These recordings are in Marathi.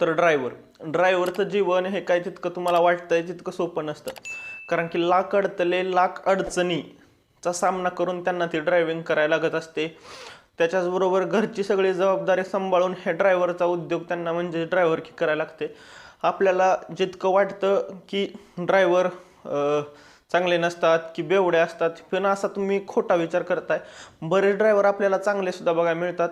तर ड्रायव्हर ड्रायव्हरचं जीवन हे काय तितकं तुम्हाला वाटतंय तितकं सोपं नसतं. कारण की लाख अडतले लाख अडचणीचा सामना करून त्यांना ती ड्रायव्हिंग करायला लागत असते. त्याच्याचबरोबर घरची सगळी जबाबदारी सांभाळून हे ड्रायव्हरचा उद्योग त्यांना म्हणजे ड्रायव्हर की करायला लागते. आपल्याला जितकं वाटतं की ड्रायव्हर चांगले नसतात की बेवडे असतात पण असा तुम्ही खोटा विचार करताय. बरेच ड्रायव्हर आपल्याला चांगले सुद्धा बघायला मिळतात.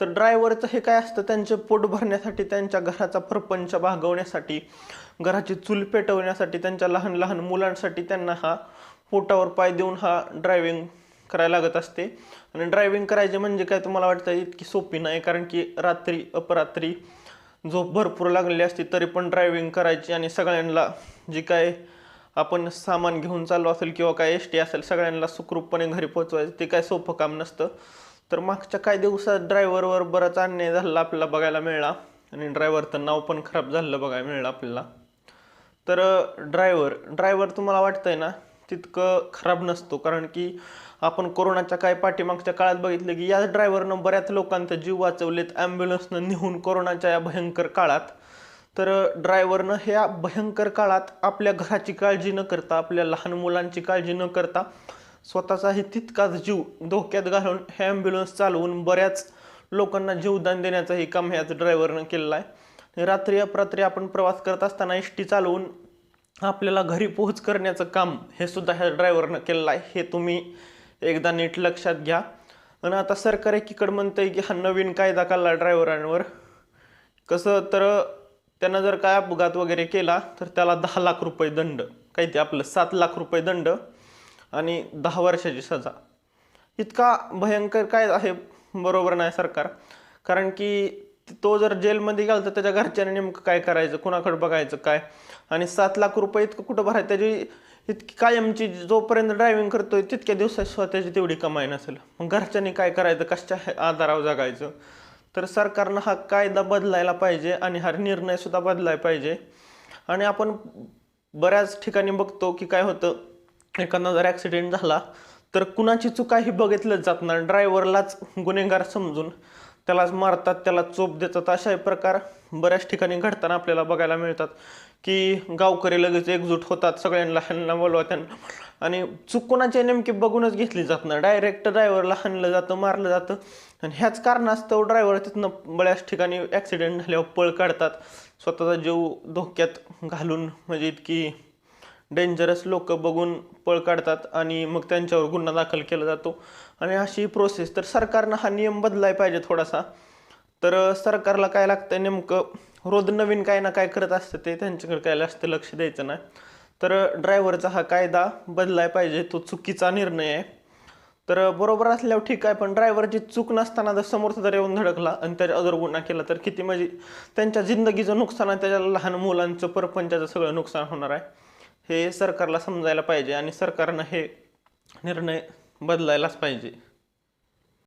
तर ड्रायव्हरचं हे काय असतं त्यांचे पोट भरण्यासाठी त्यांच्या घराचा प्रपंच भागवण्यासाठी घराची चूल पेटवण्यासाठी त्यांच्या लहान लहान मुलांसाठी त्यांना हा पोटावर पाय देऊन हा ड्रायव्हिंग करायला लागत असते. आणि ड्रायव्हिंग करायचे म्हणजे काय तुम्हाला वाटतं इतकी सोपी नाही कारण की रात्री अपरात्री झोप भरपूर लागलेली असते तरी पण ड्रायव्हिंग करायची आणि सगळ्यांना जी काय आपण सामान घेऊन चाललो असेल किंवा काय एस टी असेल सगळ्यांना सुखरूपपणे घरी पोहोचवायचं ते काय सोपं काम नसतं. तर मागच्या काही दिवसात ड्रायव्हरवर बराच अन्याय झालेला आपल्याला बघायला मिळाला. आणि ड्रायव्हरचं नाव पण खराब झालेलं बघायला मिळालं आपल्याला. तर ड्रायव्हर ड्रायव्हर तुम्हाला वाटतंय ना तितकं खराब नसतो. कारण की आपण कोरोनाच्या काय पाठीमागच्या काळात बघितलं की या ड्रायव्हरनं बऱ्याच लोकांचा जीव वाचवलेत ॲम्ब्युलन्सनं निहून कोरोनाच्या या भयंकर काळात. तर ड्रायव्हरनं ह्या भयंकर काळात आपल्या घराची काळजी न करता आपल्या लहान मुलांची काळजी न करता स्वतःचाही तितकाच जीव धोक्यात घालून हे ॲम्ब्युलन्स चालवून बऱ्याच लोकांना जीवदान देण्याचंही काम ह्याच ड्रायव्हरनं केलेलं आहे. रात्री अपरात्री आपण प्रवास करत असताना एस टी चालवून आपल्याला घरी पोहोच करण्याचं काम हे सुद्धा ह्या ड्रायव्हरनं केलेलं आहे. हे तुम्ही एकदा नीट लक्षात घ्या. आणि आता सरकार एकीकडं आहे की हा नवीन कायदा काढला ड्रायव्हरांवर कसं तर त्यांना जर काय अपघात वगैरे केला तर त्याला दहा लाख रुपये दंड. काही ते आपलं सात लाख रुपये दंड. आणि दहा वर्षाची सजा. इतका भयंकर काय आहे बरोबर नाही सरकार. कारण की तो जर जेलमध्ये गेला तर त्याच्या घरच्यांनी नेमकं काय करायचं कुणाकडे बघायचं काय? आणि सात लाख रुपये इतकं कुठं भरायचं? त्याची इतकी कायमची जोपर्यंत ड्रायव्हिंग करतोय तितक्या दिवसात स्वतःची तेवढी कमाई नसेल. मग घरच्यांनी काय करायचं? कशा आधारावर जगायचं? तर सरकारनं हा कायदा बदलायला पाहिजे आणि हा निर्णयसुद्धा बदलायला पाहिजे. आणि आपण बऱ्याच ठिकाणी बघतो की काय होतं? एखादा जर ॲक्सिडेंट झाला तर कुणाची चुका ही बघितलंच जात नाही. ड्रायव्हरलाच गुन्हेगार समजून त्यालाच मारतात त्याला चोप देतात. अशा प्रकार बऱ्याच ठिकाणी घडताना आपल्याला बघायला मिळतात की गावकरी लगेच एकजूट होतात सगळ्यांना ह्यांना बोलवा त्यांना आणि चूक कोणाची नेमकी बघूनच घेतली जात नाही. डायरेक्ट ड्रायव्हरला हाणलं जातं मारलं जातं. आणि ह्याच कारणास्तव ड्रायव्हर तिथनं बऱ्याच ठिकाणी ॲक्सिडेंट झाल्यावर पळ काढतात. स्वतःचा जीव धोक्यात घालून म्हणजे इतकी डेंजरस लोक बघून पळ काढतात आणि मग त्यांच्यावर गुन्हा दाखल केला जातो. आणि अशी प्रोसेस तर सरकारनं हा नियम बदलाय पाहिजे थोडासा. तर सरकारला काय लागतं नेमकं? रोज नवीन काय ना काय करत असतं ते त्यांच्याकडे काय असतं लक्ष द्यायचं नाही. तर ड्रायव्हरचा हा कायदा बदलाय पाहिजे तो चुकीचा निर्णय आहे. तर बरोबर असल्यावर ठीक आहे पण ड्रायव्हरची चूक नसताना जर समोरचा जर येऊन धडकला आणि त्याच्या जर गुन्हा केला तर किती म्हणजे त्यांच्या जिंदगीचं नुकसान आहे त्याच्या लहान मुलांचं परपंचाचं सगळं नुकसान होणार आहे. हे सरकारला समजायला पाहिजे आणि सरकारनं हे निर्णय बदलायलाच पाहिजे.